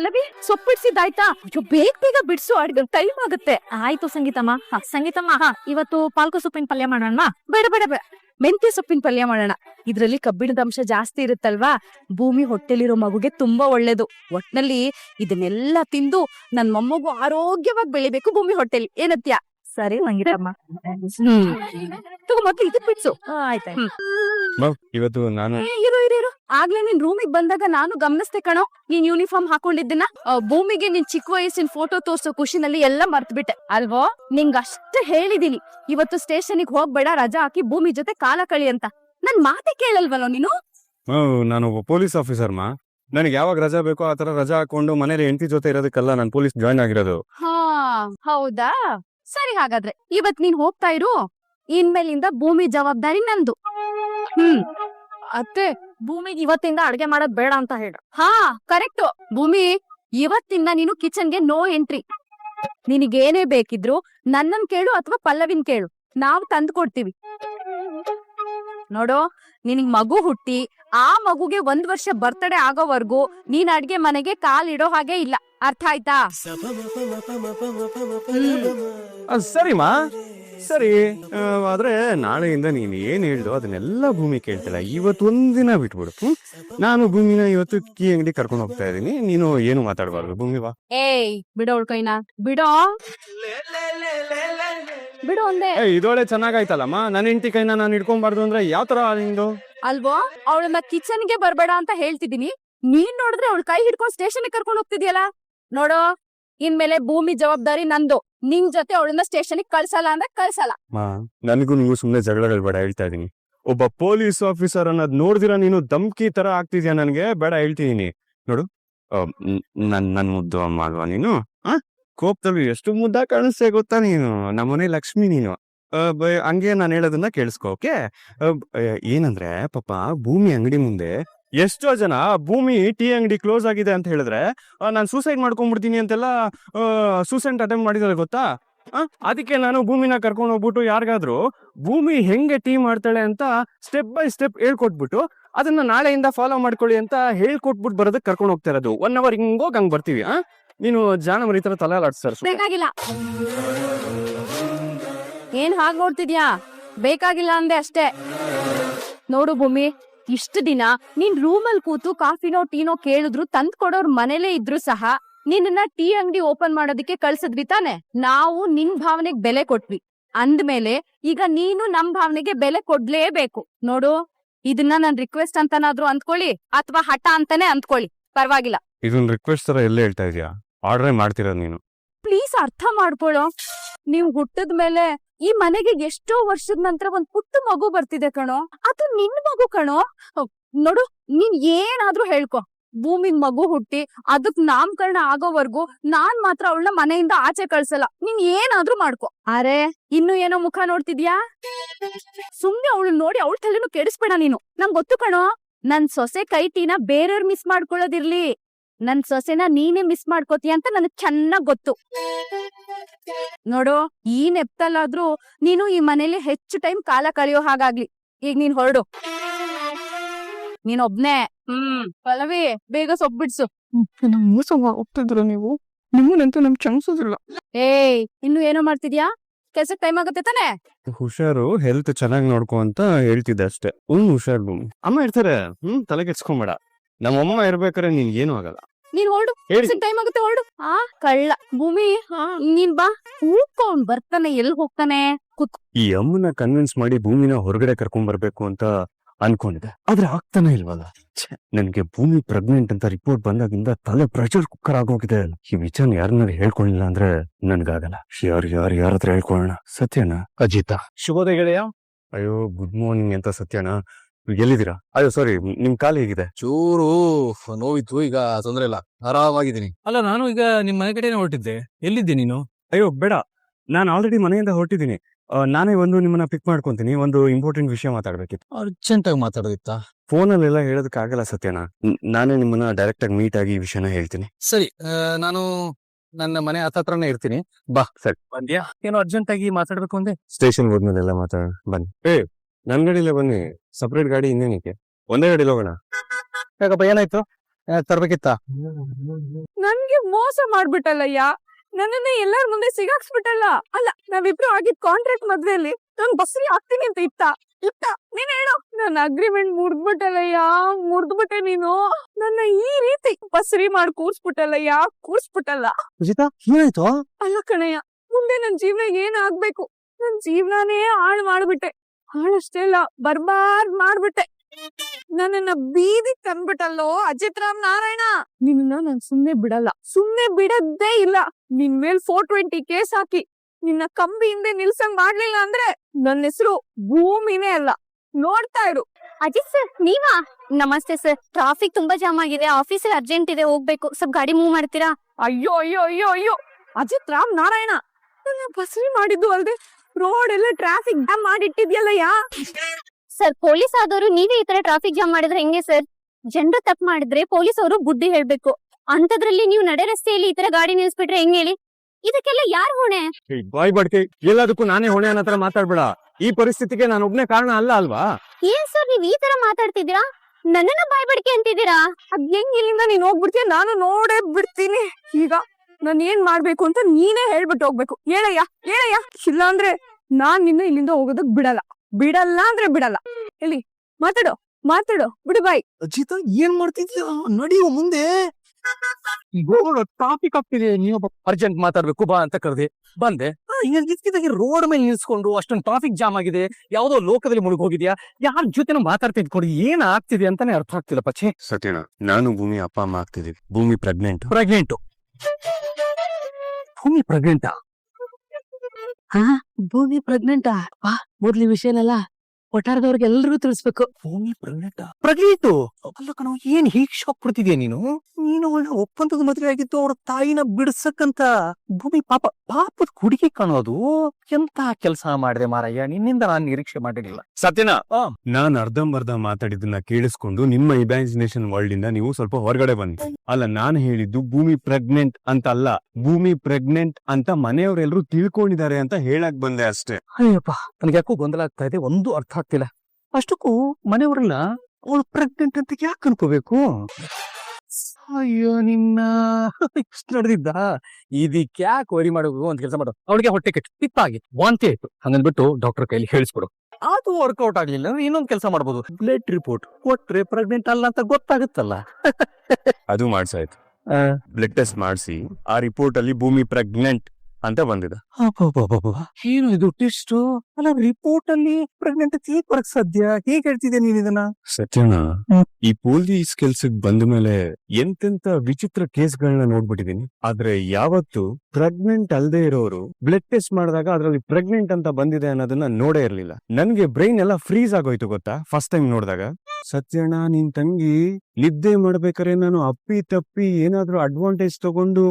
ಪಲ್ಲವಿ ಸೊಪ್ಪಿಡ್ಸಿದ್ದಾಯ್ತಾ? ಅಯ್ಯೋ ಬೇಗ ಬೇಗ ಬಿಡ್ಸು ಅಡ್ಗೆ. ಟೈಮ್ ಆಗುತ್ತೆ. ಆಯ್ತು ಸಂಗೀತಮ್ಮ. ಹ, ಸಂಗೀತಮ್ಮ ಹ, ಇವತ್ತು ಪಾಲ್ಕ ಸೊಪ್ಪಿನ ಪಲ್ಯ ಮಾಡೋಣ ಬೇಡ ಬೇಡ ಬೇಡ. ಮೆಂತ್ಯ ಸೊಪ್ಪಿನ ಪಲ್ಯ ಮಾಡೋಣ. ಇದ್ರಲ್ಲಿ ಕಬ್ಬಿಣದ ಅಂಶ ಜಾಸ್ತಿ ಇರುತ್ತಲ್ವಾ? ಭೂಮಿ ಹೊಟ್ಟೆಲಿರೋ ಮಗುಗೆ ತುಂಬಾ ಒಳ್ಳೇದು. ಒಟ್ನಲ್ಲಿ ಇದನ್ನೆಲ್ಲ ತಿಂದು ನನ್ ಮೊಮ್ಮಗು ಆರೋಗ್ಯವಾಗಿ ಬೆಳಿಬೇಕು ಭೂಮಿ ಹೊಟ್ಟೆಲಿ. ಏನತ್ಯ ಸರಿ ಸಂಗೀತಮ್ಮ. ಹ್ಮ್. ತಗೋ ಮೊದ್ಲು ಇದಕ್ ಬಿಡ್ಸು. ಆಯ್ತಾಯ್ತು. ಇವತ್ತು ನಾನು ಏ, ಇರು ಇರು ಇರು. ಆಗ್ಲೇ ನಿನ್ ರೂಮಿಗೆ ಬಂದಾಗ ನಾನು ಗಮನಿಸ್ದೆ ಕಣೋ. ನೀನ್ ಯೂನಿಫಾರ್ಮ್ ಹಾಕೊಂಡಿದ್ದನ್ನ. ಆ, ಭೂಮಿಗೆ ನಿನ್ ಚಿಕ್ಕ ವಯಸ್ಸಿನ ಫೋಟೋ ತೋರ್ಸೋ ಖುಷಿನಲ್ಲಿ ಎಲ್ಲ ಮರ್ತ್ಬಿಟ್ಟೆ. ಅಲ್ವೋ? ನಿಂಗ್ ಅಷ್ಟ ಹೇಳಿದೀನಿ. ಇವತ್ತು ಸ್ಟೇಷನ್ಗೆ ಹೋಗ್ಬೇಡ ರಜಾ ಹಾಕಿ ಭೂಮಿ ಜೊತೆ ಕಾಲ ಕಳಿ ಅಂತ. ನನ್ ಮಾತೆ ಕೇಳಲ್ವಲ್ಲೋ ನೀನು? ನಾನು ಒಬ್ಬ ಪೊಲೀಸ್ ಆಫೀಸರ್ ಮಾ. ನನಗೆ ಯಾವಾಗ ರಜಾ ಬೇಕೋ ಆ ತರ ರಜಾ ಹಾಕೊಂಡು ಮನೇಲಿ ಹೆಂಡತಿ ಜೊತೆ ಇರೋದಕ್ಕಲ್ಲ ನಾನು ಪೊಲೀಸ್ ಜಾಯ್ನ್ ಆಗಿರೋದು. ಹಾ ಹೌದಾ? ಸರಿ ಹಾಗಾದ್ರೆ ಇವತ್ ನೀನ್ ಹೋಗ್ತಾ ಇರು. ಇನ್ಮೇಲಿಂದ ಭೂಮಿ ಜವಾಬ್ದಾರಿ ನಂದು. ಹ್ಮ್ ಅತ್ತೆ ಭೂಮಿ ಇವತ್ತಿಂದ ಅಡ್ಗೆ ಮಾಡೋದ್ ಬೇಡ ಅಂತ ಹೇಳ ಹಾ ಕರೆಕ್ಟ್ ಭೂಮಿ ಇವತ್ತಿಂದ ನೀನು ಕಿಚನ್ಗೆ ನೋ ಎಂಟ್ರಿ ನಿನಗೇನೇ ಬೇಕಿದ್ರು ನನ್ನನ್ ಕೇಳು ಅಥವಾ ಪಲ್ಲವಿನ್ ಕೇಳು ನಾವ್ ತಂದು ಕೊಡ್ತೀವಿ ನೋಡು ನಿನಗ್ ಮಗು ಹುಟ್ಟಿ ಆ ಮಗುಗೆ ಒಂದ್ ವರ್ಷ ಬರ್ತಡೇ ಆಗೋವರ್ಗೂ ನೀನ್ ಅಡ್ಗೆ ಮನೆಗೆ ಕಾಲ್ ಇಡೋ ಹಾಗೆ ಇಲ್ಲ ಅರ್ಥ ಆಯ್ತಾ ಅದ್ ಸರಿ ಆ, ಆದ್ರೆ ನಾಳೆಯಿಂದ ನೀನ್ ಏನ್ ಹೇಳ್ದು ಅದನ್ನೆಲ್ಲ ಭೂಮಿ ಕೇಳ್ತಿಲ್ಲ. ಇವತ್ತು ಒಂದಿನ ಬಿಟ್ಬಿಡು ಹ್ಮ್? ನಾನು ಭೂಮಿನ ಇವತ್ತು ಕೀ ಅಂಗಡಿ ಕರ್ಕೊಂಡು ಹೋಗ್ತಾ ಇದೀನಿ ನೀನು ಏನು ಮಾತಾಡಬಾರ್ದು? ಭೂಮಿ ಬಾ. ಏಯ್ ಬಿಡೋ ಕೈನ. ಬಿಡೋ? ಬಿಡು ಒಂದೇ. ಏ ಇದೊಳೆ ಚೆನ್ನಾಗಾಯ್ತಲ್ಲಮ್ಮ? ನನ್ನ ಹೆಂಡತಿ ಕೈನ ನಾನು ಇಟ್ಕೊಂಬಾರ್ದು ಅಂದ್ರೆ ಯಾವ ತರ ನಿಂದು? ಅಲ್ವೋ ಅವಳನ್ನ ಕಿಚನ್ಗೆ ಬರ್ಬೇಡ ಅಂತ ಹೇಳ್ತಿದೀನಿ ನೀನ್ ನೋಡಿದ್ರೆ ಅವಳ ಕೈ ಹಿಡ್ಕೊಂಡು ಸ್ಟೇಷನ್ ಕರ್ಕೊಂಡು ಹೋಗ್ತಿದ್ಯಲ್ಲ? ನೋಡೋ ಇನ್ಮೇಲೆ ಭೂಮಿ ಜವಾಬ್ದಾರಿ ನಂದು. ನಿನ್ ಜೊತೆ ಅವಳನ್ನ ಸ್ಟೇಷನ್ ಕಳ್ಸಲ್ಲ ಅಂದ್ರೆ ಕಳ್ಸಲ್ಲ. ನನಗೂ ನೀವು ಸುಮ್ನೆ ಜಗಳಗಳು ಬೇಡ ಹೇಳ್ತಾ ಇದೀನಿ ಒಬ್ಬ ಪೊಲೀಸ್ ಆಫೀಸರ್ ಅನ್ನೋದ್ ನೋಡ್ದಿರ ನೀನು ಧಮ್ಕಿ ತರ ಆಗ್ತಿದ್ಯಾ ನನ್ಗೆ? ಬೇಡ, ಹೇಳ್ತಿದೀನಿ. ನೋಡು ನನ್ ನನ್ ಮುದ್ದು ಅಮ್ಮ ನೀನು? ಆ, ಕೋಪದಲ್ಲಿ ಎಷ್ಟು ಮುದ್ದ ಕಾಣಿಸ್ತೆ ಗೊತ್ತಾ ನೀನು? ನಮ್ಮನೆ ಲಕ್ಷ್ಮಿ ನೀನು. ಹಂಗೆ ನಾನು ಹೇಳೋದನ್ನ ಕೇಳಿಸ್ಕೋಕೆ ಏನಂದ್ರೆ ಪಾಪ ಭೂಮಿ ಅಂಗಡಿ ಮುಂದೆ ಎಷ್ಟೋ ಜನ ಭೂಮಿ ಟೀ ಅಂಗಡಿ ಕ್ಲೋಸ್ ಆಗಿದೆ ಅಂತ ಹೇಳಿದ್ರೆ ನಾನು ಸೂಸೈಡ್ ಮಾಡ್ಕೊಂಡ್ಬಿಡ್ತೀನಿ ಅಂತೆಲ್ಲ ಸೂಸೈಡ್ ಅಟೆಂಪ್ಟ್ ಮಾಡಿದಾರೆ ಗೊತ್ತಾ? ಅದಕ್ಕೆ ನಾನು ಭೂಮಿನ ಕರ್ಕೊಂಡು ಹೋಗ್ಬಿಟ್ಟು ಯಾರಿಗಾದ್ರೂ ಭೂಮಿ ಹೆಂಗೆ ಟೀ ಮಾಡ್ತಾಳೆ ಅಂತ ಸ್ಟೆಪ್ ಬೈ ಸ್ಟೆಪ್ ಹೇಳ್ಕೊಟ್ಬಿಟ್ಟು ಅದನ್ನ ನಾಳೆಯಿಂದ ಫಾಲೋ ಮಾಡ್ಕೊಳ್ಳಿ ಅಂತ ಹೇಳ್ಕೊಟ್ಬಿಟ್ಟು ಬರೋದಕ್ಕೆ ಕರ್ಕೊಂಡು ಹೋಗ್ತಾ ಇರೋದು. ಒನ್ ಅವರ್ ಹಿಂಗೋಗಿ ಹಂಗೆ ಬರ್ತೀವಿ ನೀನು ಜಾಣ ಮರಿ ತರ ತಲೆ ಆಡ್ಸ್ತಾರ ಬೇಕಾಗಿಲ್ಲ. ಏನ್ ಹಾಗೆ ನೋಡ್ತಿದ್ಯಾ? ಬೇಕಾಗಿಲ್ಲ ಅಂದೆ ಅಷ್ಟೇ. ನೋಡು ಭೂಮಿ. ಇಷ್ಟು ದಿನ ನೀನ್ ರೂಮಲ್ ಕೂತು ಕಾಫಿನೋ ಟೀನೋ ಕೇಳಿದ್ರು ತಂದ್ ಕೊಡೋರ್ ಮನೇಲೇ ಇದ್ರು ಸಹ ನಿನ್ನ ಟೀ ಅಂಗಡಿ ಓಪನ್ ಮಾಡೋದಕ್ಕೆ ಕಳ್ಸದ್ವಿ ತಾನೆ? ನಾವು ನಿನ್ ಭಾವನೆಗ್ ಬೆಲೆ ಕೊಟ್ವಿ. ಅಂದ್ಮೇಲೆ ಈಗ ನೀನು ನಮ್ ಭಾವನೆಗೆ ಬೆಲೆ ಕೊಡ್ಲೇಬೇಕು. ನೋಡು ಇದನ್ನ ನನ್ ರಿಕ್ವೆಸ್ಟ್ ಅಂತನಾದ್ರೂ ಅಂದ್ಕೊಳ್ಳಿ ಅಥವಾ ಹಠ ಅಂತಾನೆ ಅಂದ್ಕೊಳ್ಳಿ. ಪರವಾಗಿಲ್ಲ. ಇದನ್ನ ರಿಕ್ವೆಸ್ಟ್ ತರ ಎಲ್ಲ ಹೇಳ್ತಾ ಇದೀಯಾ? ಆರ್ಡರ್ ಮಾಡ್ತೀರಾ ನೀನು. ಪ್ಲೀಸ್ ಅರ್ಥ ಮಾಡ್ಕೊಳ್ಳೋ ನೀವು ಹುಟ್ಟದ ಮೇಲೆ ಈ ಮನೆಗೆ ಎಷ್ಟೋ ವರ್ಷದ ನಂತರ ಒಂದ್ ಪುಟ್ಟ ಮಗು ಬರ್ತಿದೆ ಕಣೋ. ಅದು ನಿನ್ ಮಗು ಕಣೋ. ನೋಡು ನೀನ್ ಏನಾದ್ರೂ ಹೇಳ್ಕೊ. ಭೂಮಿಗ್ ಮಗು ಹುಟ್ಟಿ ಅದಕ್ ನಾಮಕರಣ ಆಗೋವರ್ಗು ನಾನ್ ಮಾತ್ರ ಅವಳನ್ನ ಮನೆಯಿಂದ ಆಚೆ ಕಳ್ಸಲ್ಲ. ನೀನ್ ಏನಾದ್ರೂ ಮಾಡ್ಕೊ. ಅರೆ ಇನ್ನು ಏನೋ ಮುಖ ನೋಡ್ತಿದ್ಯಾ? ಸುಮ್ನೆ ಅವಳು ನೋಡಿ ಅವಳ ತಲೆನು ಕೆಡಿಸ್ಬೇಡ ನೀನು. ನಂಗ್ ಗೊತ್ತು ಕಣೋ ನನ್ ಸೊಸೆ ಕೈ ಟೀನ ಬೇರೆಯವ್ರ್ ಮಿಸ್ ಮಾಡ್ಕೊಳ್ಳೋದಿರ್ಲಿ. ನನ್ ಸೊಸೆನ ನೀನೇ ಮಿಸ್ ಮಾಡ್ಕೋತೀಯ ಅಂತ ನನಗ್ ಚೆನ್ನಾಗ್ ಗೊತ್ತು. ನೋಡು ಈ ನೆಪ್ತಲ್ಲಾದ್ರೂ ನೀನು ಈ ಮನೇಲಿ ಹೆಚ್ಚು ಟೈಮ್ ಕಾಲ ಕಳೆಯೋ ಹಾಗಾಗ್ಲಿ. ಈಗ ನೀನ್ ಹೊರಡು. ನೀನ್ ಒಬ್ನೇ ಹ್ಮ್. ಪಲ್ಲವಿ ಬೇಗ ಸೊಪ್ಪಿಡ್ಸು ಬಿಡ್ಸು. ಮೋಸ ಹೋಗ್ತಿದ್ರ ನೀವು? ನಿಮ್ಗಂತೂ ನಮ್ ಚಂಗ್ಸೋದಿಲ್ಲ. ಏಯ್ ಇನ್ನು ಏನೋ ಮಾಡ್ತಿದ್ಯಾ? ಕೆಲ್ಸಕ್ ಟೈಮ್ ಆಗುತ್ತೆ ತಾನೆ? ಹುಷಾರು ಹೆಲ್ತ್ ಚೆನ್ನಾಗಿ ನೋಡ್ಕೊ ಅಂತ ಹೇಳ್ತಿದ್ದೆ ಅಷ್ಟೇ. ಹ್ಮ್ ಹುಷಾರ್ ಭೂಮಿ ಅಮ್ಮ ಇರ್ತಾರೆ. ಹ್ಮ್ ತಲೆ ಕೆಡ್ಸ್ಕೊಂಬೇಡ. ನಮ್ಮಮ್ಮ ಇರ್ಬೇಕಾದ್ರೆ ನೀನ್ ಏನು ಆಗಲ್ಲ. ನೀನ್ ಹೊರಡು ಟೈಮ್ ಆಗುತ್ತೆ ಹೊರಡು. ಆ ಕಳ್ಳ ಭೂಮಿ ನೀನ್ ಬಾ. ಕೂತ್ಕೊಂಡ್ ಬರ್ತಾನೆ ಎಲ್ ಹೋಗ್ತಾನೆ? ಕೂತ್ ಈ ಅಮ್ಮನ ಕನ್ವಿನ್ಸ್ ಮಾಡಿ ಭೂಮಿನ ಹೊರಗಡೆ ಕರ್ಕೊಂಡ್ ಬರ್ಬೇಕು ಅಂತ ಅನ್ಕೊಂಡಿದೆ ಆದ್ರೆ ಆಗ್ತಾನೆ ಇಲ್ವಲ್ಲ? ಛೆ, ನನ್ಗೆ ಭೂಮಿ ಪ್ರೆಗ್ನೆಂಟ್ ಅಂತ ರಿಪೋರ್ಟ್ ಬಂದಾಗಿಂದ ತಲೆ ಪ್ರೆಷರ್ ಕುಕ್ಕರ್ ಆಗೋಗಿದೆ. ಈ ವಿಚಾರ ಯಾರನ್ನಾರು ಹೇಳ್ಕೊಳ್ಳಿಲ್ಲ ಅಂದ್ರೆ ನನ್ಗಾಗಲ್ಲ. ಯಾರು ಯಾರು ಯಾರ ಹತ್ರ ಹೇಳ್ಕೊಳ್ಳೋಣ ಸತ್ಯನ ಅಜಿತ. ಶುಭೋದಯ ಗೆಳೆಯ. ಅಯ್ಯೋ ಗುಡ್ ಮಾರ್ನಿಂಗ್ ಅಂತ ಸತ್ಯನ ಎಲ್ಲಿದ್ದೀರಾ? ಅಯ್ಯೋ ಸಾರಿ ನಿಮ್ ಕಾಲು ಹೇಗಿದೆ? ಚೂರು ನೋವಿತ್ತು ಈಗ ತೊಂದ್ರೆ ಇಲ್ಲ. ಆರಾಮಾಗಿದ್ದೀನಿ. ಅಲ್ಲ ನಾನು ಈಗ ನಿಮ್ ಮನೆ ಕಡೆನೆ ಹೊರಟಿದ್ದೆ. ಎಲ್ಲಿದ್ದೆ ನೀನು? ಅಯ್ಯೋ ಬೇಡ. ನಾನು ಆಲ್ರೆಡಿ ಮನೆಯಿಂದ ಹೊರಟಿದ್ದೀನಿ. ನಾನೇ ಒಂದು ನಿಮ್ಮನ್ನ ಪಿಕ್ ಮಾಡ್ಕೊಂತೀನಿ ಒಂದು ಇಂಪಾರ್ಟೆಂಟ್ ವಿಷಯ ಮಾತಾಡ್ಬೇಕಿತ್ತು. ಅರ್ಜೆಂಟ್ ಆಗಿ ಮಾತಾಡೋದಿತ್ತಾ ಫೋನಲ್ಲೆಲ್ಲ ಹೇಳೋದಕ್ಕಾಗಲ್ಲ ಸತ್ಯನ ನ್- ನಾನೇ ನಿಮ್ಮನ್ನ ಡೈರೆಕ್ಟ್ ಆಗಿ ಮೀಟ್ ಆಗಿ ಈ ವಿಷಯನ ಹೇಳ್ತೀನಿ. ಸರಿ ಆ, ನಾನು ನನ್ನ ಮನೆ ಹತ್ರನೇ ಇರ್ತೀನಿ. ಬಾ. ಸರಿ. ಬಂದ್ಯಾ? ಏನೋ ಅರ್ಜೆಂಟ್ ಆಗಿ ಮಾತಾಡ್ಬೇಕು ಅಂದೆ. ಸ್ಟೇಷನ್ ಹೋದ್ಮೇಲೆಲ್ಲ ಮಾತಾಡ ಬನ್ನಿ. ಏ ನನ್ ಗಾಡಿಲೇ ಬನ್ನಿ ಸಪ್ರೇಟ್ ಗಾಡಿ ಇನ್ನೇನಕ್ಕೆ ಒಂದೇ ಗಾಡಿಲಿ ಹೋಗೋಣ. ಯಾಕಪ್ಪ ಏನಾಯ್ತು? ತರ್ಬೇಕಿತ್ತ? ನನ್ಗೆ ಮೋಸ ಮಾಡ್ಬಿಟ್ಟಲ್ಲಯ್ಯ. ನನ್ನನ್ನ ಎಲ್ಲಾರ ಮುಂದೆ ಸಿಗಾಕ್ಸ್ಬಿಟ್ಟಲ್ಲ. ಅಲ್ಲ ನಾವಿಬ್ರು ಆಗಿದ್ ಕಾಂಟ್ರಾಕ್ಟ್ ಮದ್ವೆಯಲ್ಲಿ ನಾನ್ ಬಸ್ರಿ ಆಗ್ತೀನಿ ಅಂತ ಇತ್ತ? ಇತ್ತ? ನೀನ್ ಹೇಳು. ನನ್ನ ಅಗ್ರಿಮೆಂಟ್ ಮುರ್ದ್ಬಿಟ್ಟಲ್ಲಯ್ಯ. ಮುರ್ದ್ಬಿಟ್ಟೆ ನೀನು. ನನ್ನ ಈ ರೀತಿ ಬಸ್ರಿ ಮಾಡಿ ಕೂರ್ಸ್ಬಿಟ್ಟಲ್ಲಯ್ಯ. ಕೂರ್ಸ್ಬಿಟ್ಟಲ್ಲ. ಸುಜಿತಾ ಏನಾಯ್ತು? ಅಲ್ಲ ಕಣಯ್ಯ ಮುಂದೆ ನನ್ ಜೀವನ ಏನ್ ಆಗ್ಬೇಕು? ನನ್ ಜೀವನನೇ ಹಾಳ್ ಮಾಡ್ಬಿಟ್ಟೆ. ಹಾಳಷ್ಟೇ ಬರ್ಬಾರ್ ಮಾಡ್ಬಿಟ್ಟೆ. ನನ್ನನ್ನ ಬೀದಿ ತಂದ್ಬಿಟ್ಟಲ್ಲೋ ಅಜಿತ್ ರಾಮ್ ನಾರಾಯಣ? ನಿನ್ನ ನಾನ್ ಸುಮ್ನೆ ಬಿಡಲ್ಲ. ಸುಮ್ನೆ ಬಿಡದ್ದೇ ಇಲ್ಲ. ನಿನ್ ಮೇಲ್ ಫೋರ್ ಟ್ವೆಂಟಿ ಕೇಸ್ ಹಾಕಿ. ನಿನ್ನ ಕಂಬಿ ಹಿಂದೆ ನಿಲ್ಸಂಗ್ ಮಾಡ್ಲಿಲ್ಲ ಅಂದ್ರೆ ನನ್ನ ಹೆಸರು ಭೂಮಿನೇ ಅಲ್ಲ. ನೋಡ್ತಾ ಇರು. ಅಜಿತ್ ಸರ್ ನೀವಾ? ನಮಸ್ತೆ ಸರ್. ಟ್ರಾಫಿಕ್ ತುಂಬಾ ಜಾಮ್ ಆಗಿದೆ. ಆಫೀಸಲ್ಲಿ ಅರ್ಜೆಂಟ್ ಇದೆ ಹೋಗ್ಬೇಕು. ಸ್ವಲ್ಪ ಗಾಡಿ ಮೂವ್ ಮಾಡ್ತೀರಾ? ಅಯ್ಯೋ ಅಯ್ಯೋ ಅಯ್ಯೋ ಅಯ್ಯೋ. ಅಜಿತ್ ರಾಮ್ ನಾರಾಯಣ. ನನ್ನ ಬಸ್ರಿ ಮಾಡಿದ್ದು ಅಲ್ದೆ ರೋಡ್ ಎಲ್ಲ ಟ್ರಾಫಿಕ್ ಜಾಮ್ ಮಾಡಿಟ್ಟಿದ್ಯಲ್ಲಯ್ಯ ಸರ್ ಪೊಲೀಸ್ ಆದವರು ನೀವೇ ಈ ತರ ಟ್ರಾಫಿಕ್ ಜಾಮ್ ಮಾಡಿದ್ರೆ ಹೆಂಗೆ ಸರ್ ಜನರು ತಪ್ಪು ಮಾಡಿದ್ರೆ ಪೊಲೀಸ್ ಅವರು ಬುದ್ಧಿ ಹೇಳ್ಬೇಕು. ಅಂತದ್ರಲ್ಲಿ ನೀವು ನಡೆ ರಸ್ತೆಯಲ್ಲಿ ಈ ತರ ಗಾಡಿ ನಿಲ್ಸ್ಬಿಟ್ರೆ ಹೆಂಗ್ ಹೇಳಿ? ಇದಕ್ಕೆಲ್ಲ ಯಾರ್ ಹೊಣೆ? ಬಾಯ್ ಬಡ್ಕೆ ಎಲ್ಲದಕ್ಕೂ ನಾನೇ ಹೊಣೆ ಅನ್ನೋ ತರ ಮಾತಾಡ್ಬೇಡ. ಈ ಪರಿಸ್ಥಿತಿಗೆ ನಾನು ಒಬ್ನೇ ಕಾರಣ ಅಲ್ಲ ಅಲ್ವಾ? ಏನ್ ಸರ್ ನೀವ್ ಈ ತರ ಮಾತಾಡ್ತಿದ್ದೀರಾ? ನನ್ನನ್ನ ಬಾಯ್ ಬಡ್ಕೆ ಅಂತಿದ್ದೀರಾ? ಅದ್ ಹೆಂಗ್ ಇಲ್ಲಿಂದ ನೀನ್ ಹೋಗ್ಬಿಡ್ತೀಯ? ನಾನು ನೋಡೇ ಬಿಡ್ತೀನಿ. ಈಗ ನಾನ್ ಏನ್ ಮಾಡ್ಬೇಕು ಅಂತ ನೀನೇ ಹೇಳ್ಬಿಟ್ಟು ಹೋಗ್ಬೇಕು. ಹೇಳಯ್ಯ ಹೇಳಯ್ಯ. ಇಲ್ಲ ಅಂದ್ರೆ ನಾನ್ ನಿನ್ನ ಇಲ್ಲಿಂದ ಹೋಗೋದಕ್ ಬಿಡಲ್ಲ. ಬಿಡಲ್ಲ ಅಂದ್ರೆ ಬಿಡಲ್ಲ. ಹೇಳಿ ಮಾತಾಡು ಮಾತಾಡು. ಬಿಡು ಬಾಯ್. ಅಜಿತ ಏನ್ ಮಾಡ್ತಿದ್ಯಾ? ನಡಿಯೋ ಮುಂದೆ. ಟ್ರಾಫಿಕ್ ಆಗ್ತಿದೆ. ನೀವೊಬ್ಬ ಅರ್ಜೆಂಟ್ ಮಾತಾಡ್ಬೇಕು ಬಾ ಅಂತ ಕರೆದೆ. ಬಂದೆ. ರೋಡ್ ಮೇಲೆ ನಿಲ್ಸ್ಕೊಂಡು ಅಷ್ಟೊಂದು ಟ್ರಾಫಿಕ್ ಜಾಮ್ ಆಗಿದೆ. ಯಾವ್ದೋ ಲೋಕದಲ್ಲಿ ಮುಳುಗ್ ಹೋಗಿದ್ಯಾ ಯಾರ ಜೊತೆನೂ ಮಾತಾಡ್ತಿದ್ಕೊಂಡು ಏನ್ ಆಗ್ತಿದೆ ಅಂತಾನೆ ಅರ್ಥ ಆಗ್ತಿಲ್ಲ ಪಚೆ ಸತ್ಯನ ನಾನು ಭೂಮಿ ಅಪ್ಪ ಅಮ್ಮ ಆಗ್ತಿದ್ದೀವಿ. ಭೂಮಿ ಪ್ರೆಗ್ನೆಂಟ್ ಪ್ರೆಗ್ನೆಂಟ್ ಭೂಮಿ ಪ್ರೆಗ್ನೆಂಟ್ ಹಾ ಭೂಮಿ ಪ್ರೆಗ್ನೆಂಟ್ ಮೊದ್ಲು ವಿಷಯನಲ್ಲ ಒಟ್ಟಾರದವ್ರಿಗೆ ಎಲ್ರಿಗೂ ತಿಳಿಸ್ಬೇಕು. ಭೂಮಿ ಪ್ರೆಗ್ನೆಂಟ್ ಪ್ರೆಗ್ನೆಂಟ್ ಅಲ್ಲ ಕಣೋ ಏನ್ ಹೀಗ್ ಶಾಕ್ ಕೊಡ್ತಿದ್ಯಾ ನೀನು? ನೀನು ಒಳ್ಳೆ ಒಪ್ಪಂದದ ಮದುವೆ ಆಗಿದ್ದು ಅವ್ರ ತಾಯಿನ ಬಿಡ್ಸಕ್ಕಂತ ಭೂಮಿ ಪಾಪ ಪಾಪದ ಹುಡುಗಿ ಕಾಣೋದು ಎಂತ ಕೆಲಸ ಮಾಡಿದೆ ಮಾರಯ್ಯ? ನಿನ್ನಿಂದ ನಾನು ನಿರೀಕ್ಷೆ ಮಾಡಿರ್ಲಿಲ್ಲ. ಸತ್ಯನ! ನಾನು ನಾನ್ ಅರ್ಧಂಬರ್ಧ ಮಾತಾಡಿದ್ದನ್ನ ಕೇಳಿಸ್ಕೊಂಡು ನಿಮ್ಮ ಇಮ್ಯಾಜಿನೇಷನ್ ವರ್ಲ್ಡ್ ಇಂದ ನೀವು ಸ್ವಲ್ಪ ಹೊರಗಡೆ ಬಂದ್ರಿ ಅಲ್ಲ ನಾನ್ ಹೇಳಿದ್ದು ಭೂಮಿ ಪ್ರೆಗ್ನೆಂಟ್ ಅಂತ ಅಲ್ಲ ಭೂಮಿ ಪ್ರೆಗ್ನೆಂಟ್ ಅಂತ ಮನೆಯವರೆಲ್ಲರೂ ತಿಳ್ಕೊಂಡಿದ್ದಾರೆ ಅಂತ ಹೇಳಕ್ ಬಂದೆ ಅಷ್ಟೇ. ಅಯ್ಯಪ್ಪ ನನಗೆ ಯಾಕೋ ಗೊಂದಲ ಆಗ್ತಾ ಇದೆ ಒಂದು ಅರ್ಥ ಆಗ್ತಿಲ್ಲ. ಅಷ್ಟಕ್ಕೂ ಮನೆಯವರೆಲ್ಲ ಅವಳು ಪ್ರೆಗ್ನೆಂಟ್ ಅಂತ ಯಾಕೆ ಅನ್ಕೋಬೇಕು? ಅಯ್ಯೋ ನಿನ್ನ ಇಷ್ಟು ನಡೆದಿದ್ದ? ಇದಕ್ಕೆ ಯಾಕೆ ವರಿ ಮಾಡಬೇಕು ಅಂತ ಕೆಲಸ ಮಾಡು. ಅವಳಿಗೆ ಹೊಟ್ಟೆ ಕೆಟ್ಟು ತಿಪ್ಪಾಗಿ ವಾಂತಿ ಆಯ್ತು. ಹಂಗಂದ್ಬಿಟ್ಟು ಡಾಕ್ಟರ್ ಕೈಲಿ ಹೇಳಿಸ್ಬಿಡು ಅದು ವರ್ಕೌಟ್ ಆಗ್ಲಿಲ್ಲ ಅಂದ್ರೆ ಇನ್ನೊಂದ್ ಕೆಲಸ ಮಾಡ್ಬೋದು. ಬ್ಲಡ್ ರಿಪೋರ್ಟ್ ಕೊಟ್ರೆ ಪ್ರೆಗ್ನೆಂಟ್ ಅಲ್ಲ ಅಂತ ಗೊತ್ತಾಗುತ್ತಲ್ಲ? ಅದು ಮಾಡ್ಸಾಯ್ತು. ಆ. ಬ್ಲಡ್ ಟೆಸ್ಟ್ ಮಾಡಿಸಿ ಆ ರಿಪೋರ್ಟ್ ಅಲ್ಲಿ ಭೂಮಿ ಪ್ರೆಗ್ನೆಂಟ್ ಅಂತ ಬಂದಿದೆ. ಏನು ಇದು ಟೆಸ್ಟ್? ಅಲ್ಲ ರಿಪೋರ್ಟ್ ಅಲ್ಲಿ ಪ್ರೆಗ್ನೆಂಟ್ ಹೇಗ್ ಬರಕ್ ಸಾಧ್ಯ? ಹೇಗ್ ಹೇಳ್ತಿದ್ದೆ ನೀನ್ ಇದನ್ನ? ಸತ್ಯನ. ಈ ಪೊಲೀಸ್ ಕೆಲ್ಸಕ್ ಬಂದ ಮೇಲೆ ಎಂತೆಂತ ವಿಚಿತ್ರ ಕೇಸ್ ಗಳನ್ನ ನೋಡ್ಬಿಟ್ಟಿದೀನಿ. ಆದ್ರೆ ಯಾವತ್ತು ಪ್ರೆಗ್ನೆಂಟ್ ಅಲ್ದೇ ಇರೋರು ಬ್ಲಡ್ ಟೆಸ್ಟ್ ಮಾಡಿದಾಗ ಅದ್ರಲ್ಲಿ ಪ್ರೆಗ್ನೆಂಟ್ ಅಂತ ಬಂದಿದೆ ಅನ್ನೋದನ್ನ ನೋಡೇ ಇರ್ಲಿಲ್ಲ. ನನ್ಗೆ ಬ್ರೈನ್ ಎಲ್ಲ ಫ್ರೀಸ್ ಆಗೋಯ್ತು ಗೊತ್ತಾ ಫಸ್ಟ್ ಟೈಮ್ ನೋಡಿದಾಗ. ಸತ್ಯಣ್ಣ ನಿನ್ ತಂಗಿ ನಿದ್ದೆ ಮಾಡ್ಬೇಕಾರೆ ನಾನು ಅಪ್ಪಿ ತಪ್ಪಿ ಏನಾದ್ರೂ ಅಡ್ವಾಂಟೇಜ್ ತಗೊಂಡು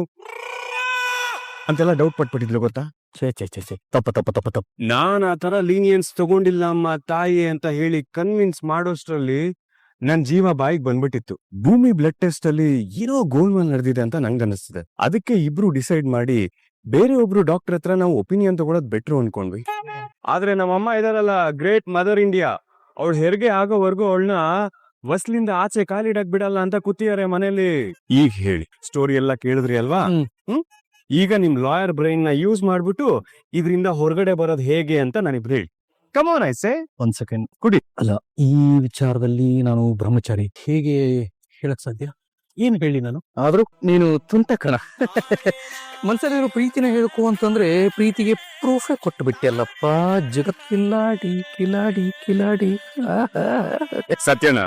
ಅಂತೆಲ್ಲ ಡೌಟ್ ಪಟ್ಬಿಟ್ಟಿದ್ಲು ಗೊತ್ತಾ? ಛೇ ಛೇ ಛೇ ಛೇ. ತಪ್ಪ ತಪ್ಪ ತಪ್ಪ ತಪ್ಪ. ನಾನ್ ಆ ತರ ಲೀನಿಯನ್ಸ್ ತಗೊಂಡಿಲ್ಲ ಅಮ್ಮ ತಾಯಿ ಅಂತ ಹೇಳಿ ಕನ್ವಿನ್ಸ್ ಮಾಡೋಷ್ಟ್ರಲ್ಲಿ ನನ್ ಜೀವ ಬಾಯಿಗೆ ಬಂದ್ಬಿಟ್ಟಿತ್ತು. ಭೂಮಿ ಬ್ಲಡ್ ಟೆಸ್ಟ್ ಅಲ್ಲಿ ಏನೋ ಗೋಲ್ಮಾಲ್ ನಡೆದಿದೆ ಅಂತ ನಂಗೆ ಅನಿಸ್ತಿದೆ ಅದಕ್ಕೆ ಇಬ್ರು ಡಿಸೈಡ್ ಮಾಡಿ ಬೇರೆ ಒಬ್ರು ಡಾಕ್ಟರ್ ಹತ್ರ ನಾವು ಒಪಿನಿಯನ್ ತಗೊಳೋದ್ ಬೆಟ್ರು ಅನ್ಕೊಂಡ್ವಿ. ಆದ್ರೆ ನಮ್ಮಮ್ಮ ಇದಾರಲ್ಲ ಗ್ರೇಟ್ ಮದರ್ ಇಂಡಿಯಾ ಅವಳು ಹೆರಿಗೆ ಆಗೋವರೆಗೂ ಅವಳನ್ನ ವಸ್ಲಿಂದ ಆಚೆ ಕಾಲಿಡಕ್ ಬಿಡಲ್ಲ ಅಂತ ಕೂತಿದ್ದಾರೆ ಮನೇಲಿ ಈಗ ಹೇಳಿ ಸ್ಟೋರಿ ಎಲ್ಲ ಕೇಳಿದ್ರಿ ಅಲ್ವಾ? ಹ್ಮ್. ಈಗ ನಿಮ್ ಲಾಯರ್ ಬ್ರೈನ್ನ ಯೂಸ್ ಮಾಡ್ಬಿಟ್ಟು ಇದರಿಂದ ಹೊರಗಡೆ ಬರೋದು ಹೇಗೆ ಅಂತ ನಾನಿಬ್ರು ಹೇಳಿ. ಕಮೋನ್ ಐಸೆ ಒಂದ್ ಸೆಕೆಂಡ್. ಕುಡಿ. ಅಲ್ಲ, ಈ ವಿಚಾರದಲ್ಲಿ ನಾನು ಬ್ರಹ್ಮಚಾರಿ, ಹೇಗೆ ಹೇಳಕ್ ಸಾಧ್ಯ? ಏನ್ ಹೇಳಿ ನಾನು? ಆದ್ರೂ ನೀನು ತುಂಟ ಕಣ. ಮನ್ಸಲ್ಲಿರೋ ಪ್ರೀತಿನ ಹೇಳ್ಕೊ ಅಂತಂದ್ರೆ ಪ್ರೀತಿಗೆ ಪ್ರೂಫೇ ಕೊಟ್ಟು ಬಿಟ್ಟಿಯಲ್ಲಪ್ಪ ಜಗತ್ ಕಿಲಾಡಿ ಕಿಲಾಡಿ. ಕಿಲಾಡಿ ಆಹಾ. ಸತ್ಯನ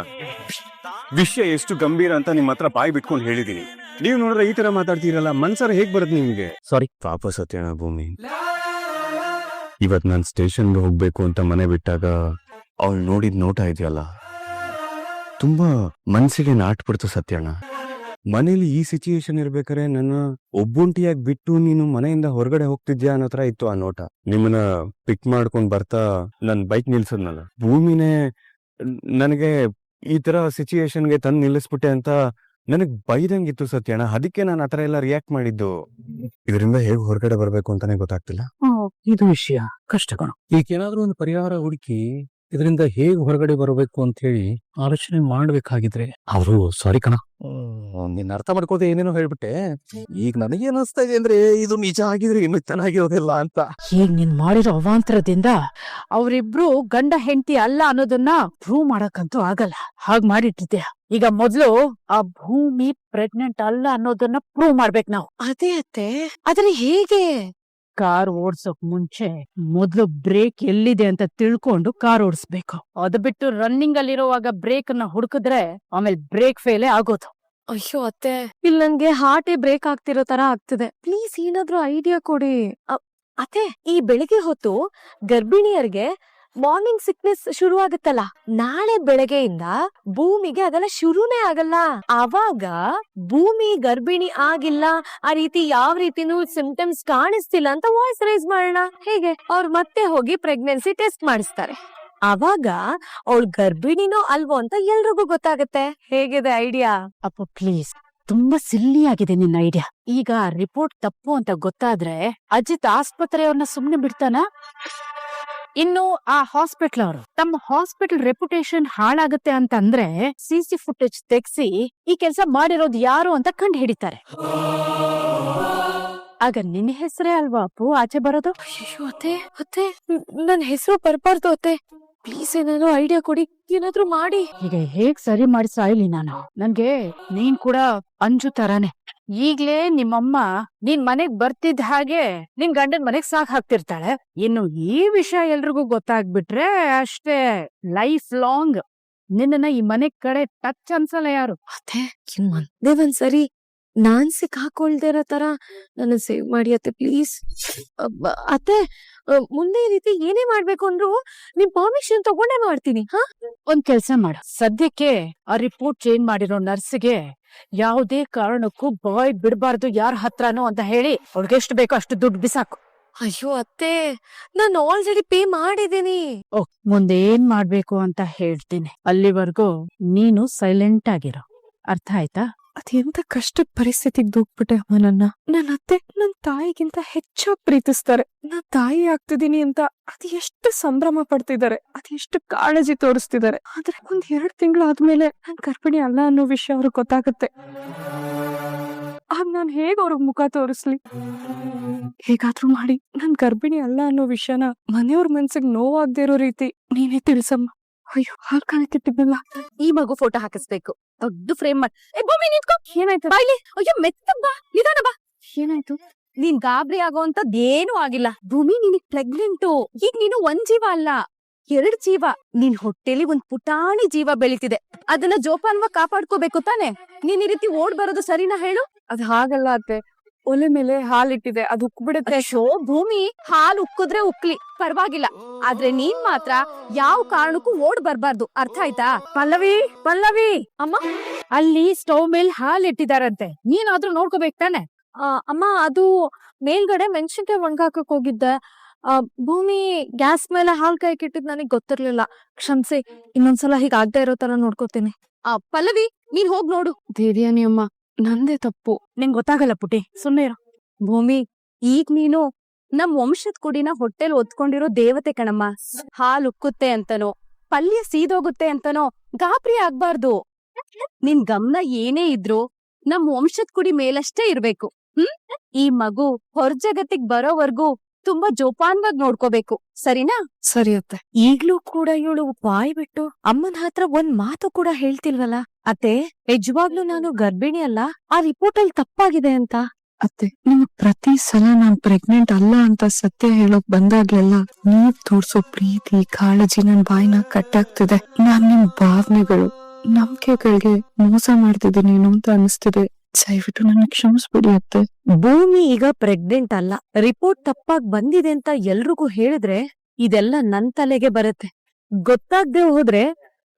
ವಿಷಯ ಎಷ್ಟು ಗಂಭೀರ ಅಂತ ನಿಮ್ ಹತ್ರ ಬಾಯಿ ಬಿಟ್ಕೊಂಡು ಹೇಳಿದೀನಿ. ನೀವ್ ನೋಡಿದ್ರೆ ಈ ತರ ಮಾತಾಡ್ತೀರಲ್ಲ ಮನ್ಸರ ಹೇಗ್ ಬರುತ್ತೆ ನಿಮ್ಗೆ? ಸಾರಿ ಪಾಪ ಸತ್ಯನ ಭೂಮಿ. ಇವತ್ ನಾನ್ ಸ್ಟೇಷನ್ಗೆ ಹೋಗ್ಬೇಕು ಅಂತ ಮನೆ ಬಿಟ್ಟಾಗ ಅವಳು ನೋಡಿದ್ ನೋಟ ಇದೆಯಲ್ಲ? ತುಂಬಾ ಮನ್ಸಿಗೆ ನಾಟ್ಬಿಡ್ತು ಸತ್ಯಣ್ಣ. ಮನೇಲಿ ಈ ಸಿಚುಯೇಷನ್ ಇರ್ಬೇಕಾರೆ ನನ್ನ ಒಬ್ಬೊಂಟಿಯಾಗಿ ಬಿಟ್ಟು ನೀನು ಮನೆಯಿಂದ ಹೊರಗಡೆ ಹೋಗ್ತಿದ್ಯಾ ಅನ್ನೋ ತರ ಇತ್ತು ಆ ನೋಟ. ನಿಮ್ಮನ್ನ ಪಿಕ್ ಮಾಡ್ಕೊಂಡ್ ಬರ್ತಾ ನನ್ ಬೈಕ್ ನಿಲ್ಸದ್ನಲ್ಲ ಭೂಮಿನೇ ನನಗೆ ಈ ತರ ಸಿಚುಯೇಷನ್ಗೆ ತಂದು ನಿಲ್ಲಿಸ್ಬಿಟ್ಟೆ ಅಂತ ನನಗ್ ಬೈದಂಗಿತ್ತು ಸತ್ಯಣ್ಣ. ಅದಕ್ಕೆ ನಾನು ಆತರ ಎಲ್ಲ ರಿಯಾಕ್ಟ್ ಮಾಡಿದ್ದು. ಇದರಿಂದ ಹೇಗ್ ಹೊರಗಡೆ ಬರ್ಬೇಕು ಅಂತಾನೆ ಗೊತ್ತಾಗ್ತಿಲ್ಲ. ಇದು ವಿಷಯ. ಕಷ್ಟ ಈಗ ಈಗೇನಾದ್ರೂ ಒಂದು ಪರಿಹಾರ ಹುಡುಕಿ ಇದರಿಂದ ಹೇಗೆ ಹೊರಗಡೆ ಬರಬೇಕು ಅಂತ ಹೇಳಿ ಆಲೋಚನೆ ಮಾಡ್ಬೇಕಾಗಿದ್ರೆ. ಅವರು ಸಾರಿ ಕಣ. ನಿನ್ನ ಅರ್ಥ ಮಾಡ್ಕೋದೆ ಏನೇನೋ ಹೇಳ್ಬಿಟ್ಟೆ. ಈಗ ನನಗೆ ಅನಿಸ್ತಾ ಇದೆ ಅಂದ್ರೆ ಇದು ನಿಜ ಆಗಿದ್ರೆ ಇನ್ನು ಚೆನ್ನಾಗಿರೋದಿಲ್ಲ ಅಂತ. ಈಗ ನೀನ್ ಮಾಡಿರೋ ಅವಾಂತರದಿಂದ ಅವರಿಬ್ರು ಗಂಡ ಹೆಂಡತಿ ಅಲ್ಲ ಅನ್ನೋದನ್ನ ಪ್ರೂವ್ ಮಾಡಕ್ಕಂತೂ ಆಗಲ್ಲ. ಹಾಗ್ ಮಾಡಿಟ್ಟಿದ್ದೆ. ಈಗ ಮೊದ್ಲು ಆ ಭೂಮಿ ಪ್ರೆಗ್ನೆಂಟ್ ಅಲ್ಲ ಅನ್ನೋದನ್ನ ಪ್ರೂವ್ ಮಾಡ್ಬೇಕು ನಾವು. ಅದೇ ಅತ್ತೆ. ಆದ್ರೆ ಹೇಗೆ ಕಾರ್ ಓಡ್ಸೋಕ್ ಮುಂಚೆ ಮೊದ್ಲು ಬ್ರೇಕ್ ಎಲ್ಲಿದೆ ಅಂತ ತಿಳ್ಕೊಂಡು ಕಾರ್ ಓಡಿಸ್ಬೇಕು. ಅದು ಬಿಟ್ಟು ರನ್ನಿಂಗ್ ಅಲ್ಲಿರುವಾಗ ಬ್ರೇಕ್ನ ಹುಡುಕಿದ್ರೆ ಆಮೇಲೆ ಬ್ರೇಕ್ ಫೇಲೇ ಆಗೋದು. ಅಯ್ಯೋ ಅತ್ತೆ. ಇಲ್ಲಿ ನಂಗೆ ಹಾರ್ಟೇ ಬ್ರೇಕ್ ಆಗ್ತಿರೋ ತರ ಆಗ್ತಿದೆ. ಪ್ಲೀಸ್ ಏನಾದ್ರೂ ಐಡಿಯಾ ಕೊಡಿ. ಅತ್ತೆ ಈ ಬೆಳಿಗ್ಗೆ ಹೊತ್ತು ಗರ್ಭಿಣಿಯರಿಗೆ ಮಾರ್ನಿಂಗ್ ಸಿಕ್ನೆಸ್ ಶುರು ಆಗುತ್ತಲ್ಲ ನಾಳೆ ಬೆಳಗ್ಗೆಯಿಂದ ಭೂಮಿಗೆ ಅದೆಲ್ಲ ಶುರುನೇ ಆಗಲ್ಲ. ಅವಾಗ ಭೂಮಿ ಗರ್ಭಿಣಿ ಆಗಿಲ್ಲ, ಆ ರೀತಿ ಯಾವ ರೀತಿನೂ ಸಿಂಪ್ಟಮ್ಸ್ ಕಾಣಿಸ್ತಿಲ್ಲ ಅಂತ ವಾಯ್ಸ್ ರೈಸ್ ಮಾಡೋಣ. ಹೇಗೆ? ಅವ್ರು ಮತ್ತೆ ಹೋಗಿ ಪ್ರೆಗ್ನೆನ್ಸಿ ಟೆಸ್ಟ್ ಮಾಡಿಸ್ತಾರೆ. ಅವಾಗ ಅವಳು ಗರ್ಭಿಣಿನೋ ಅಲ್ವೋ ಅಂತ ಎಲ್ರಿಗೂ ಗೊತ್ತಾಗತ್ತೆ. ಹೇಗಿದೆ ಐಡಿಯಾ ಅಪ್ಪ ಪ್ಲೀಸ್ ತುಂಬಾ ಸಿಲ್ಲಿ ಆಗಿದೆ ನಿನ್ನ ಐಡಿಯಾ ಈಗ ರಿಪೋರ್ಟ್ ತಪ್ಪು ಅಂತ ಗೊತ್ತಾದ್ರೆ ಅಜಿತ್ ಆಸ್ಪತ್ರೆಯವ್ರನ್ನ ಸುಮ್ನೆ ಬಿಡ್ತಾನ? ಇನ್ನು ಆ ಹಾಸ್ಪಿಟಲ್ ಅವರು ತಮ್ಮ ಹಾಸ್ಪಿಟಲ್ ರೆಪ್ಯುಟೇಷನ್ ಹಾಳಾಗುತ್ತೆ ಅಂತ ಅಂದ್ರೆ ಸಿ ಸಿ ಫುಟೇಜ್ ತೆಗ್ಸಿ ಈ ಕೆಲಸ ಮಾಡಿರೋದು ಯಾರು ಅಂತ ಕಂಡು ಹಿಡಿತಾರೆ. ಆಗ ನಿನ್ನ ಹೆಸರೇ ಅಲ್ವಾ ಅಪ್ಪು? ಆಚೆ ಬರೋದು? ನನ್ ಹೆಸರು ಬರ್ಬಾರ್ದು ಅತ್ತೆ. ಪ್ಲೀಸ್ ಏನಾದ್ರು ಐಡಿಯಾ ಕೊಡಿ ಏನಾದ್ರೂ ಮಾಡಿ. ಈಗ ಹೇಗ್ ಸರಿ ಮಾಡಿಸ್ತಾ ಇಲ್ಲಿ ನಾನು? ನನ್ಗೆ ನೀನ್ ಕೂಡ ಅಂಜು ತರಾನೆ. ಈಗ್ಲೇ ನಿಮ್ಮಮ್ಮ ನೀನ್ ಮನೆಗ್ ಬರ್ತಿದ್ದ ಹಾಗೆ ನಿನ್ ಗಂಡನ್ ಮನೆಗ್ ಸಾಕ್ ಹಾಕ್ತಿರ್ತಾಳೆ. ಇನ್ನು ಈ ವಿಷಯ ಎಲ್ರಿಗೂ ಗೊತ್ತಾಗ್ಬಿಟ್ರೆ ಅಷ್ಟೇ ಲೈಫ್ ಲಾಂಗ್ ನಿನ್ನ ಈ ಮನೆ ಕಡೆ ಟಚ್ ಅನ್ಸಲ್ಲ ಯಾರು? ಅದೇ ಒಂದೇ ಒಂದ್ಸರಿ ನಾನ್ ಸಿಕ್ಕಾಕೊಳ್ದೆ ಇರೋ ತರ ನನ್ನ ಸೇವ್ ಮಾಡಿ ಅತ್ತೆ ಪ್ಲೀಸ್. ಅತ್ತೆ ಮುಂದೆ ಈ ರೀತಿ ಏನೇ ಮಾಡ್ಬೇಕು ಅಂದ್ರು ನಿಮ್ ಪರ್ಮಿಷನ್ ತಗೊಂಡೇ ಮಾಡ್ತೀನಿ ಹಾ? ಒಂದ್ ಕೆಲ್ಸ ಮಾಡ. ಸದ್ಯಕ್ಕೆ ಆ ರಿಪೋರ್ಟ್ ಚೇಂಜ್ ಮಾಡಿರೋ ನರ್ಸ್ಗೆ ಯಾವುದೇ ಕಾರಣಕ್ಕೂ ಬಾಯ್ ಬಿಡಬಾರ್ದು ಯಾರ ಹತ್ರನೋ ಅಂತ ಹೇಳಿ ಅವ್ಳಿಗೆ ಎಷ್ಟು ಬೇಕೋ ಅಷ್ಟು ದುಡ್ಡು ಬಿಸಾಕು. ಅಯ್ಯೋ ಅತ್ತೆ ನಾನು ಆಲ್ರೆಡಿ ಪೇ ಮಾಡಿದೀನಿ ಮುಂದೆ ಏನ್ ಮಾಡ್ಬೇಕು ಅಂತ ಹೇಳ್ತೀನಿ. ಅಲ್ಲಿವರೆಗೂ ನೀನು ಸೈಲೆಂಟ್ ಆಗಿರೋ. ಅರ್ಥ ಆಯ್ತಾ? ಅದೆಂತ ಕಷ್ಟ ಪರಿಸ್ಥಿತಿಗೆ ದೂಕ್ಬಿಟ್ಟೆ ಅಮ್ಮ ನನ್ನ ನನ್ನ ಅತ್ತೆ ನನ್ ತಾಯಿಗಿಂತ ಹೆಚ್ಚಾಗಿ ಪ್ರೀತಿಸ್ತಾರೆ. ನಾ ತಾಯಿ ಆಗ್ತಿದೀನಿ ಅಂತ ಅದ್ ಎಷ್ಟು ಸಂಭ್ರಮ ಪಡ್ತಿದ್ದಾರೆ ಅದ್ ಎಷ್ಟು ಕಾಳಜಿ ತೋರಿಸ್ತಿದ್ದಾರೆ ಆದ್ರೆ ಒಂದ್ ಎರಡ್ ತಿಂಗಳಾದ್ಮೇಲೆ ನನ್ ಗರ್ಭಿಣಿ ಅಲ್ಲ ಅನ್ನೋ ವಿಷಯ ಅವ್ರಿಗೆ ಗೊತ್ತಾಗುತ್ತೆ. ಆಗ ನಾನ್ ಹೇಗ್ ಅವ್ರಿಗೆ ಮುಖ ತೋರಿಸ್ಲಿ? ಹೇಗಾದ್ರೂ ಮಾಡಿ. ನನ್ ಗರ್ಭಿಣಿ ಅಲ್ಲ ಅನ್ನೋ ವಿಷಯನ ಮನೆಯವ್ರ ಮನ್ಸಿಗೆ ನೋವಾಗ್ದೇ ಇರೋ ರೀತಿ ನೀನೇ ತಿಳ್ಸಮ್ಮ. ಅಯ್ಯೋ ಹಾಲ್ ಕಾಣಕ್ಕಿಟ್ಟಿದ್ದಲ್ಲ ಈ ಮಗು ಫೋಟೋ ಹಾಕಿಸ್ಬೇಕು. ದೊಡ್ಡ ಫ್ರೇಮ್ ಮಾಡಿ ಏ ಭೂಮಿ ನಿಂತ್ಕೋ! ಏನಾಯ್ತು? ಬಾಯ್ಲಿ ಅಯ್ಯೋ ಮೆತ್ತ ಬಾ. ನಿಧಾನ ಬಾ. ಏನಾಯ್ತು? ನೀನ್ ಗಾಬರಿ ಆಗೋಂತದ್ ಏನೂ ಆಗಿಲ್ಲ. ಭೂಮಿ ನಿನಗ್ ಪ್ರೆಗ್ನೆಂಟು ಈಗ ನೀನು ಒಂದ್ ಜೀವ ಅಲ್ಲ. ಎರಡ್ ಜೀವ. ನಿನ್ ಹೊಟ್ಟೆಲಿ ಒಂದ್ ಪುಟಾಣಿ ಜೀವ ಬೆಳೀತಿದೆ. ಅದನ್ನ ಜೋಪಾನವಾಗಿ ಕಾಪಾಡ್ಕೋಬೇಕು ತಾನೆ? ನೀನ್ ಈ ರೀತಿ ಓಡ್ ಬರೋದು ಸರಿನಾ ಹೇಳು? ಅದ್ ಹಾಗಲ್ಲ ಅತ್ತೆ. ಒಲೆ ಮೇಲೆ ಹಾಲಿಟ್ಟಿದೆ ಅದು ಉಕ್ಬಿಡುತ್ತೆ. ಶೋ ಭೂಮಿ ಹಾಲು ಉಕ್ಕಿದ್ರೆ ಉಕ್ಲಿ ಪರವಾಗಿಲ್ಲ. ಆದ್ರೆ ನೀನ್ ಮಾತ್ರ ಯಾವ ಕಾರಣಕ್ಕೂ ಓಡ್ ಬರ್ಬಾರ್ದು ಅರ್ಥ ಆಯ್ತಾ? ಪಲ್ಲವಿ ಪಲ್ಲವಿ! ಅಮ್ಮ? ಅಲ್ಲಿ ಸ್ಟೌವ್ ಮೇಲೆ ಹಾಲ್ ಇಟ್ಟಿದಾರಂತೆ ನೀನಾದ್ರೂ ನೋಡ್ಕೋಬೇಕು ತಾನೆ? ಆ, ಅಮ್ಮ ಅದು ಮೇಲ್ಗಡೆ ಮೆಣಸಿನ್ಕಾಯಿ ಒಣಗಾಕಕ್ ಹೋಗಿದ್ದೆ. ಆ, ಭೂಮಿ ಗ್ಯಾಸ್ ಮೇಲೆ ಹಾಲ್ ಕಾಯಿ ಇಟ್ಟಿದ್ ನನಗ್ ಗೊತ್ತಿರ್ಲಿಲ್ಲ. ಕ್ಷಮ್ಸಿ ಇನ್ನೊಂದ್ಸಲ ಹೀಗ್ ಆಗ್ದೇ ಇರೋ ತರ ನೋಡ್ಕೋತೀನಿ. ಆ ಪಲ್ಲವಿ ನೀನ್ ಹೋಗ್ ನೋಡು. ದೇವ್ಯಾನಿ ಅಮ್ಮ. ನಂದೇ ತಪ್ಪು. ನಿಂಗ್ ಗೊತ್ತಾಗಲ್ಲ ಪುಟಿ ಸುಮ್ಮನೆ ಇರೋ. ಭೂಮಿ, ಈಗ ನೀನು ನಮ್ ವಂಶದ ಕುಡಿನ ಹೊಟ್ಟೆಲ್ ಒತ್ಕೊಂಡಿರೋ ದೇವತೆ ಕಣಮ್ಮ. ಹಾಲು ಉಕ್ಕುತ್ತೆ ಅಂತನೋ, ಪಲ್ಯ ಸೀದೋಗುತ್ತೆ ಅಂತನೋ, ಗಾಬರಿ ಆಗ್ಬಾರ್ದು. ನಿನ್ ಗಮನ ಏನೇ ಇದ್ರು ನಮ್ ವಂಶದ ಕುಡಿ ಮೇಲಷ್ಟೇ ಇರ್ಬೇಕು. ಹ್ಮ್? ಈ ಮಗು ಹೊರ ಜಗತ್ತಿಗ್ ಬರೋವರ್ಗೂ ತುಂಬಾ ಜೋಪಾನ್ವಾಗಿ ನೋಡ್ಕೋಬೇಕು. ಸರಿನಾ? ಸರಿ ಅತ್ತೆ ಈಗ್ಲೂ ಕೂಡ ಇವಳು ಬಾಯ್ ಬಿಟ್ಟು ಅಮ್ಮನ ಹತ್ರ ಒಂದ್ ಮಾತು ಕೂಡ ಹೇಳ್ತಿಲ್ವಲ್ಲ? ಅತ್ತೆ ನಿಜವಾಗ್ಲೂ ನಾನು ಗರ್ಭಿಣಿ ಅಲ್ಲ ಆ ರಿಪೋರ್ಟ್ ಅಲ್ಲಿ ತಪ್ಪಾಗಿದೆ ಅಂತ? ಅತ್ತೆ ನಿಮ್ಗ್ ಪ್ರತಿ ಸಲ ನಾನ್ ಪ್ರೆಗ್ನೆಂಟ್ ಅಲ್ಲ ಅಂತ ಸತ್ಯ ಹೇಳೋಕ್ ಬಂದಾಗ್ಲೆಲ್ಲ ನೀವ್ ತೋರ್ಸೋ ಪ್ರೀತಿ ಕಾಳಜಿ ನನ್ ಬಾಯಿನ ಕಟ್ಟಾಗ್ತಿದೆ. ನಾನ್ ನಿಮ್ ಭಾವನೆಗಳು ನಂಬಿಕೆಗಳಿಗೆ ಮೋಸ ಮಾಡ್ತಿದ್ದೀನಿ ಅಂತ ಅನಿಸ್ತಿದೆ. ದಯವಿಟ್ಟು ನನ್ನ ಕ್ಷಮಿಸ್ಬಿಡಿ ಅತ್ತೆ ಭೂಮಿ ಈಗ ಪ್ರೆಗ್ನೆಂಟ್ ಅಲ್ಲ. ರಿಪೋರ್ಟ್ ತಪ್ಪಾಗಿ ಬಂದಿದೆ ಅಂತ ಎಲ್ರಿಗೂ ಹೇಳಿದ್ರೆ ಇದೆಲ್ಲ ನನ್ ತಲೆಗೆ ಬರುತ್ತೆ. ಗೊತ್ತಾಗ್ದೆ ಹೋದ್ರೆ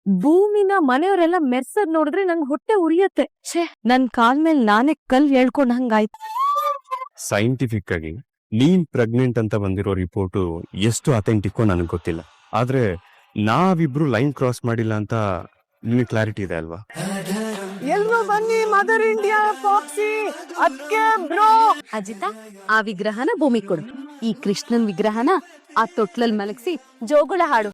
ಭೂಮಿನ ಮನೆಯವರೆಲ್ಲ ಮೆರ್ಸದ್ ನೋಡಿದ್ರೆ ನಂಗ್ ಹೊಟ್ಟೆ ಉರಿಯತ್ತೆ. ಛೇ ನನ್ ಕಾಲ್ ಮೇಲೆ ನಾನೇ ಕಲ್ ಹೇಳ್ಕೊಂಡ್ ಹಂಗಾಯ್ತು. ಸೈಂಟಿಫಿಕ್ ಆಗಿ ನೀನ್ ಪ್ರೆಗ್ನೆಂಟ್ ಅಂತ ಬಂದಿರೋ ರಿಪೋರ್ಟು ಎಷ್ಟು ಅಥೆಂಟಿಕ್ಕೋ ನನಗೆ ಗೊತ್ತಿಲ್ಲ. ಆದ್ರೆ ನಾವಿಬ್ರು ಲೈನ್ ಕ್ರಾಸ್ ಮಾಡಿಲ್ಲ ಅಂತ ನಿಮಗೆ ಕ್ಲಾರಿಟಿ ಇದೆ ಅಲ್ವಾ? ಎಲ್ರು ಬನ್ನಿ ಮದರ್ ಇಂಡಿಯಾ ಪಾಪ್ಸಿ ಅದಕ್ಕೆ ಬ್ರೋ. ಅಜಿತ, ಆ ವಿಗ್ರಹನ ಭೂಮಿ ಕೊಡು. ಈ ಕೃಷ್ಣನ್ ವಿಗ್ರಹನ ಆ ತೊಟ್ಲಲ್ಲಿ ಮಲಗಿಸಿ ಜೋಗುಳ ಹಾಡು.